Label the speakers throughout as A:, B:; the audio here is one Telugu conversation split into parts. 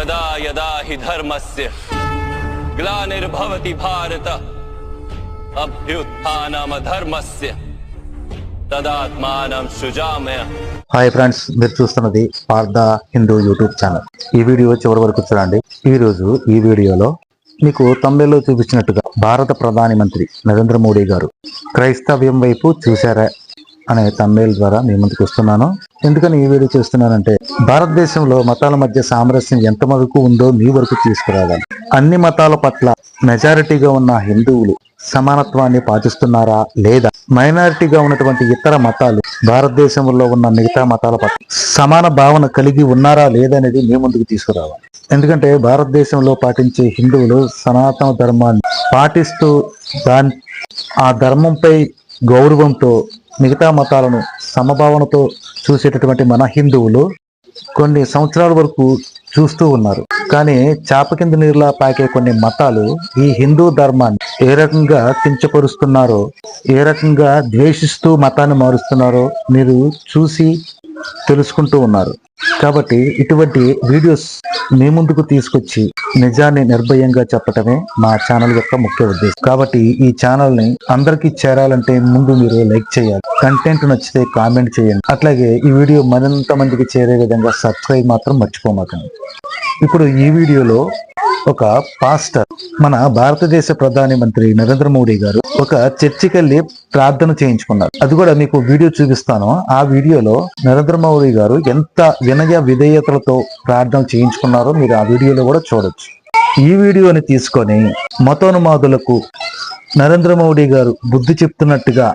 A: యదా యదా హి ధర్మస్య గ్లానిర్భవతి భారత అభ్యుత్నమధర్మస్య తదాత్మానం సృజామయ
B: హాయ్ ఫ్రెండ్స్ మీరు చూస్తున్నది పార్థ హిందూ యూట్యూబ్ ఛానల్. ఈ వీడియో చివరి వరకు చూడండి. ఈ రోజు ఈ వీడియోలో మీకు తమిళలో చూపించినట్టుగా భారత ప్రధాని మంత్రి నరేంద్ర మోడీ గారు క్రైస్తవ్యం వైపు చూశారా అనే తమిళ ద్వారా మీ ముందుకు వస్తున్నాను. ఎందుకని ఈ వీడియో చేస్తున్నానంటే భారతదేశంలో మతాల మధ్య సామరస్యం ఎంత వరకు ఉందో మీ వరకు తీసుకురావాలి. అన్ని మతాల పట్ల మెజారిటీగా ఉన్న హిందువులు సమానత్వాన్ని పాటిస్తున్నారా లేదా? మైనారిటీగా ఉన్నటువంటి ఇతర మతాలు భారతదేశంలో ఉన్న మిగతా మతాల పట్ల సమాన భావన కలిగి ఉన్నారా లేదనేది మీ ముందుకు తీసుకురావాలి. ఎందుకంటే భారతదేశంలో పాటించే హిందువులు సనాతన ధర్మాన్ని పాటిస్తూ దాని ఆ ధర్మంపై గౌరవంతో మిగతా మతాలను సమభావనతో చూసేటటువంటి మన హిందువులు కొన్ని సంవత్సరాల వరకు చూస్తూ ఉన్నారు. కానీ చాప కింద నీరులా పాకే కొన్ని మతాలు ఈ హిందూ ధర్మాన్ని ఏ రకంగా కించపరుస్తున్నారో ఏ రకంగా ద్వేషిస్తూ మతాన్ని మారుస్తున్నారో మీరు చూసి తెలుసుకుంటూ ఉన్నారు. కాబట్టి ఇటువంటి వీడియోస్ మీ ముందుకు తీసుకొచ్చి నిజాన్ని నిర్భయంగా చెప్పటమే మా ఛానల్ యొక్క ముఖ్య ఉద్దేశం. కాబట్టి ఈ ఛానల్ని అందరికీ చేరాలంటే ముందు మీరు లైక్ చేయాలి. కంటెంట్ నచ్చితే కామెంట్ చేయండి. అట్లాగే ఈ వీడియో మరింత మందికి చేరే విధంగా సబ్స్క్రైబ్ మాత్రం మర్చిపోమాకండి. ఇప్పుడు ఈ వీడియోలో ఒక పాస్టర్ మన భారతదేశ ప్రధాని మంత్రి నరేంద్ర మోడీ గారు ఒక చర్చికి వెళ్ళి ప్రార్థన చేయించుకున్నారు. అది కూడా మీకు వీడియో చూపిస్తాను. ఆ వీడియోలో నరేంద్ర మోడీ గారు ఎంత వినయ విధేయతలతో ప్రార్థన చేయించుకున్నారో మీరు ఆ వీడియోలో కూడా చూడొచ్చు. ఈ వీడియోని తీసుకొని మతోన్మాదులకు నరేంద్ర మోడీ గారు బుద్ధి చెప్తున్నట్టుగా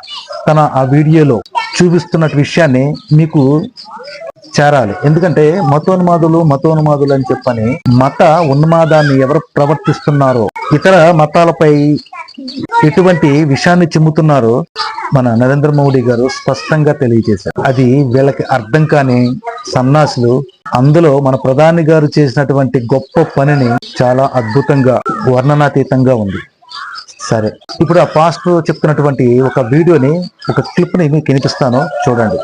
B: తన ఆ వీడియోలో చూపిస్తున్న విషయాన్ని మీకు చేరాలి. ఎందుకంటే మతోన్మాదులు మతోన్మాదులు అని చెప్పని మత ఉన్మాదాన్ని ఎవరు ప్రవర్తిస్తున్నారో ఇతర మతాలపై ఎటువంటి విషయాన్ని చిమ్ముతున్నారో మన నరేంద్ర మోడీ గారు స్పష్టంగా తెలియజేశారు. అది వీళ్ళకి అర్థం కాని సన్నాసులు అందులో మన ప్రధాని గారు చేసినటువంటి గొప్ప పనిని చాలా అద్భుతంగా వర్ణనాతీతంగా ఉంది. సరే. ఇప్పుడు ఆ పాస్ట్ చెప్తున్నటువంటి ఒక వీడియోని ఒక క్లిప్ని మీకు వినిపిస్తాను. చూడండి.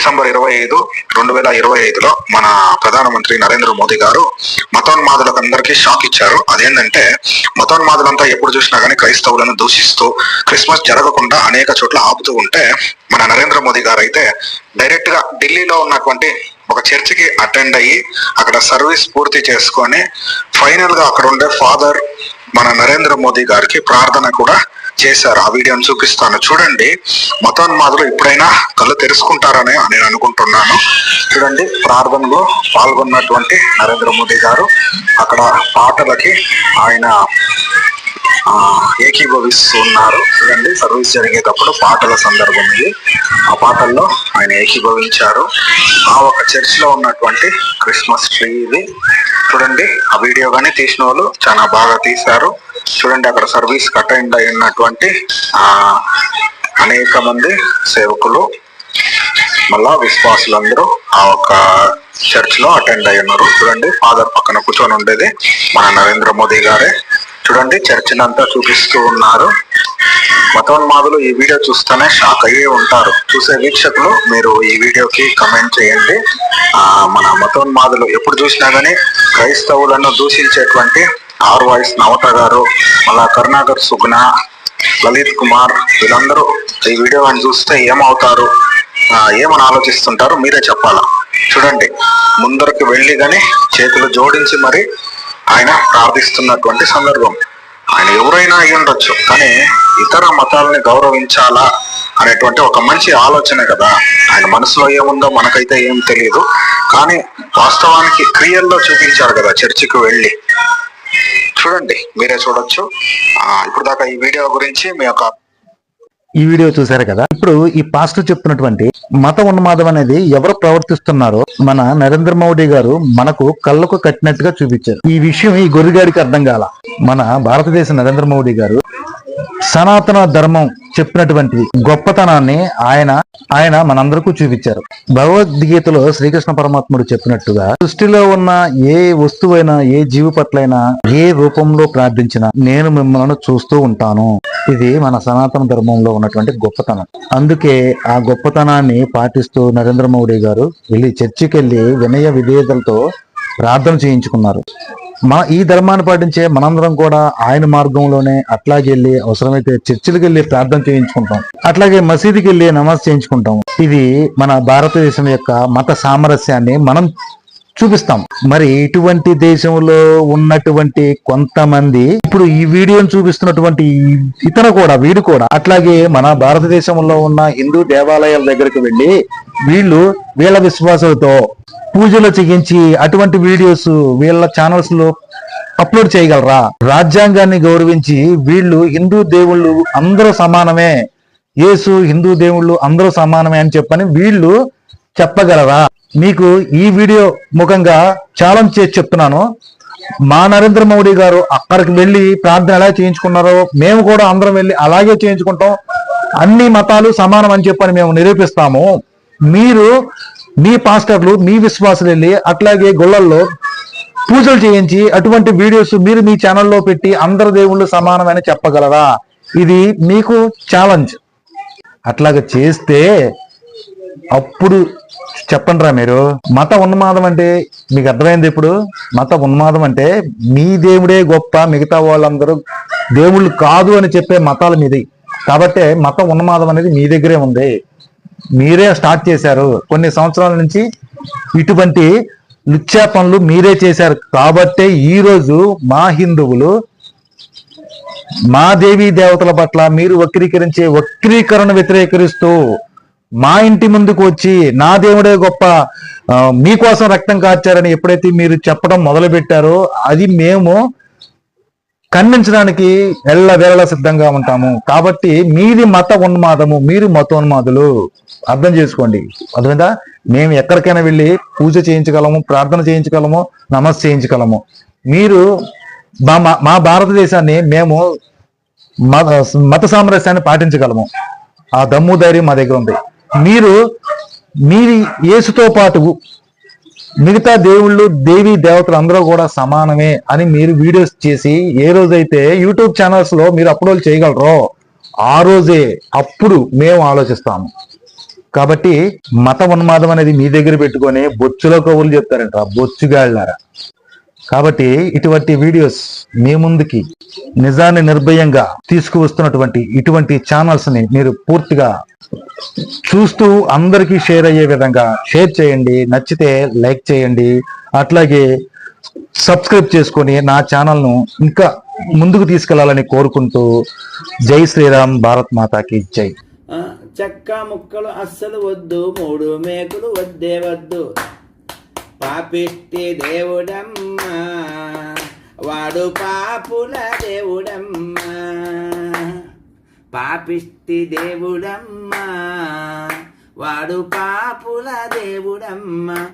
C: డిసెంబర్ ఇరవై ఐదు రెండు వేల ఇరవై ఐదులో మన ప్రధానమంత్రి నరేంద్ర మోదీ గారు మతోన్మాదులకు అందరికీ షాక్ ఇచ్చారు. అదేంటంటే మతోన్మాదులంతా ఎప్పుడు చూసినా కానీ క్రైస్తవులను దూషిస్తూ క్రిస్మస్ జరగకుండా అనేక చోట్ల ఆపుతూ ఉంటే మన నరేంద్ర మోదీ గారు అయితే డైరెక్ట్గా ఢిల్లీలో ఉన్నటువంటి ఒక చర్చికి అటెండ్ అయ్యి అక్కడ సర్వీస్ పూర్తి చేసుకొని ఫైనల్గా అక్కడ ఉండే ఫాదర్ మన నరేంద్ర మోదీ గారికి ప్రార్థన కూడా చేశారు. ఆ వీడియోని చూపిస్తాను. చూడండి మతోన్మాదులు ఎప్పుడైనా కళ్ళు తెరుచుకుంటారని నేను అనుకుంటున్నాను. చూడండి ప్రార్థనలో పాల్గొన్నటువంటి నరేంద్ర మోదీ గారు అక్కడ పాటలకి ఆయన ఏకీభవిస్తూ ఉన్నారు. చూడండి సర్వీస్ జరిగేటప్పుడు పాటల సందర్భం ఇది. ఆ పాటల్లో ఆయన ఏకీభవించారు. ఆ ఒక చర్చ్లో ఉన్నటువంటి క్రిస్మస్ ట్రీ ఇది. చూడండి ఆ వీడియో కానీ తీసిన వాళ్ళు చాలా బాగా తీశారు. చూడండి అక్కడ సర్వీస్ అటెండ్ అయినటువంటి అనేక మంది సేవకులు మళ్ళా విశ్వాసులందరూ ఆ ఒక చర్చ్లో అటెండ్ అయి ఉన్నారు. చూడండి ఫాదర్ పక్కన కూర్చొని ఉండేది మన నరేంద్ర మోదీ గారే. చూడండి చర్చిని అంతా చూపిస్తూ ఉన్నారు. మతోన్మాదులు ఈ వీడియో చూస్తేనే షాక్ అయ్యే ఉంటారు. చూసే వీక్షకులు మీరు ఈ వీడియోకి కమెంట్ చేయండి. ఆ మన మతోన్మాదులు ఎప్పుడు చూసినా గానీ క్రైస్తవులను దూషించేటువంటి ఆర్ వాయిస్ నవత గారు మళ్ళా కరుణాకర్ సుగుణ లలిత్ కుమార్ వీళ్ళందరూ ఈ వీడియో అని చూస్తే ఏమవుతారు? ఏమని ఆలోచిస్తుంటారు? మీరే చెప్పాలా? చూడండి ముందరికి వెళ్ళి కానీ చేతులు జోడించి మరి ఆయన ప్రార్థిస్తున్నటువంటి సందర్భం. ఆయన ఎవరైనా అయి ఉండొచ్చు కానీ ఇతర మతాలని గౌరవించాలా అనేటువంటి ఒక మంచి ఆలోచన కదా. ఆయన మనసులో ఏముందో మనకైతే ఏం తెలియదు కానీ వాస్తవానికి క్రియల్లో చూపించారు కదా చర్చికి వెళ్ళి. చూడండి మీరే చూడొచ్చు. ఇప్పుడు దాకా ఈ వీడియో గురించి మీ యొక్క
B: ఈ వీడియో చూసారు కదా? ఇప్పుడు ఈ పాస్టర్ చెప్తున్నటువంటి మత ఉన్మాదం అనేది ఎవరు ప్రవర్తిస్తున్నారో మన నరేంద్ర మోడీ గారు మనకు కళ్ళకు కట్టినట్టుగా చూపించారు. ఈ విషయం ఈ గొర్రెగాడికి అర్థం కాల. మన భారతదేశ నరేంద్ర మోడీ గారు సనాతన ధర్మం చెప్పినటువంటి గొప్పతనాన్ని ఆయన ఆయన మనందరికీ చూపించారు. భగవద్గీతలో శ్రీకృష్ణ పరమాత్ముడు చెప్పినట్టుగా సృష్టిలో ఉన్న ఏ వస్తువైనా ఏ జీవి పట్లైనా ఏ రూపంలో ప్రార్థించినా నేను మిమ్మల్ని చూస్తూ ఉంటాను. ఇది మన సనాతన ధర్మంలో ఉన్నటువంటి గొప్పతనం. అందుకే ఆ గొప్పతనాన్ని పాటిస్తూ నరేంద్ర మోడీ గారు వెళ్ళి చర్చికి వెళ్ళి వినయ విధేయతలతో ప్రార్థన చేయించుకున్నారు. మా ఈ ధర్మాన్ని పాటించే మనందరం కూడా ఆయన మార్గంలోనే అట్లాగే వెళ్ళి అవసరమైతే చర్చిలకు వెళ్ళి ప్రార్థన చేయించుకుంటాం. అట్లాగే మసీదుకి వెళ్ళి నమాజ్ చేయించుకుంటాం. ఇది మన భారతదేశం యొక్క మత సామరస్యాన్ని మనం చూపిస్తాం. మరి ఇటువంటి దేశంలో ఉన్నటువంటి కొంతమంది ఇప్పుడు ఈ వీడియోను చూపిస్తున్నటువంటి ఇతను కూడా వీడు కూడా అట్లాగే మన భారతదేశంలో ఉన్న హిందూ దేవాలయాల దగ్గరికి వెళ్ళి వీళ్ళు వీళ్ళ విశ్వాసాలతో పూజలు చేయించి అటువంటి వీడియోస్ వీళ్ళ ఛానల్స్లో అప్లోడ్ చేయగలరా? రాజ్యాంగాన్ని గౌరవించి వీళ్ళు హిందూ దేవుళ్ళు అందరూ సమానమే. యేసు హిందూ దేవుళ్ళు అందరూ సమానమే అని చెప్పని వీళ్ళు చెప్పగలరా? మీకు ఈ వీడియో ముఖంగా ఛాలెంజ్ చేసి చెప్తున్నాను. మా నరేంద్ర మోడీ గారు అక్కడికి వెళ్ళి ప్రార్థన ఎలా చేయించుకున్నారో మేము కూడా అందరం వెళ్ళి అలాగే చేయించుకుంటాం. అన్ని మతాలు సమానం అని చెప్పని మేము నిరూపిస్తాము. మీరు మీ పాస్టర్లు మీ విశ్వాసులు వెళ్ళి అట్లాగే గుళ్ళల్లో పూజలు చేయించి అటువంటి వీడియోస్ మీరు మీ ఛానల్లో పెట్టి అందరు దేవుళ్ళు సమానమని చెప్పగలరా? ఇది మీకు ఛాలెంజ్ అట్లాగా చేస్తే అప్పుడు చెప్పండి రా మీరు. మత ఉన్మాదం అంటే మీకు అర్థమైంది ఇప్పుడు? మత ఉన్మాదం అంటే మీ దేవుడే గొప్ప మిగతా వాళ్ళందరూ దేవుళ్ళు కాదు అని చెప్పే మతాలు మీది. కాబట్టే మత ఉన్మాదం అనేది మీ దగ్గరే ఉంది. మీరే స్టార్ట్ చేశారు. కొన్ని సంవత్సరాల నుంచి ఇటువంటి లుచ్చా పనులు మీరే చేశారు. కాబట్టే ఈ రోజు మా హిందువులు మా దేవీ దేవతల పట్ల మీరు వక్రీకరించే వక్రీకరణ వ్యతిరేకరిస్తూ మా ఇంటి ముందుకు వచ్చి నా దేవుడే గొప్ప మీకోసం రక్తం కార్చారని ఎప్పుడైతే మీరు చెప్పడం మొదలు పెట్టారో అది మేము ఖండించడానికి ఎల్ల వేళ సిద్ధంగా ఉంటాము. కాబట్టి మీది మత ఉన్మాదము మీరు మతోన్మాదులు. అర్థం చేసుకోండి. అర్థమైందా? మేము ఎక్కడికైనా వెళ్ళి పూజ చేయించగలము ప్రార్థన చేయించగలము నమస్ చేయించగలము. మీరు మా మా- భారతదేశాన్ని మేము మత మత సామరస్యాన్ని పాటించగలము. ఆ దమ్ము ధైర్యం మా దగ్గర ఉంది. మీరు మీది యేసుతో పాటు మిగతా దేవుళ్ళు దేవి దేవతలు అందరూ కూడా సమానమే అని మీరు వీడియోస్ చేసి ఏ రోజైతే యూట్యూబ్ ఛానల్స్లో మీరు అప్లోడ్ చేయగలరో ఆ రోజే అప్పుడు మేము ఆలోచిస్తాము. కాబట్టి మత ఉన్మాదం అనేది మీ దగ్గర పెట్టుకొని బొచ్చులో కవులు చెప్తారంట బొచ్చుగాళ్ళారా. కాబట్టి ఇటువంటి వీడియోస్ మీ ముందుకి నిజాన్ని నిర్భయంగా తీసుకువస్తున్నటువంటి ఇటువంటి ఛానల్స్ని మీరు పూర్తిగా చూస్తూ అందరికీ షేర్ అయ్యే విధంగా షేర్ చేయండి నచ్చితే లైక్ చేయండి అట్లాగే సబ్స్క్రైబ్ చేసుకొని నా ఛానల్ను ఇంకా ముందుకు తీసుకెళ్ళాలని కోరుకుంటూ జై శ్రీరామ్ భారత్ మాతాకి జై.
D: చెక్క ముక్కలు అస్సలు వద్దు మూడు మేకులు వద్దే వద్దు. పాపిష్టి దేవుడమ్మా వాడు పాపుల దేవుడమ్మా. పాపిష్టి దేవుడమ్మ. వాడు పాపుల దేవుడమ్మ.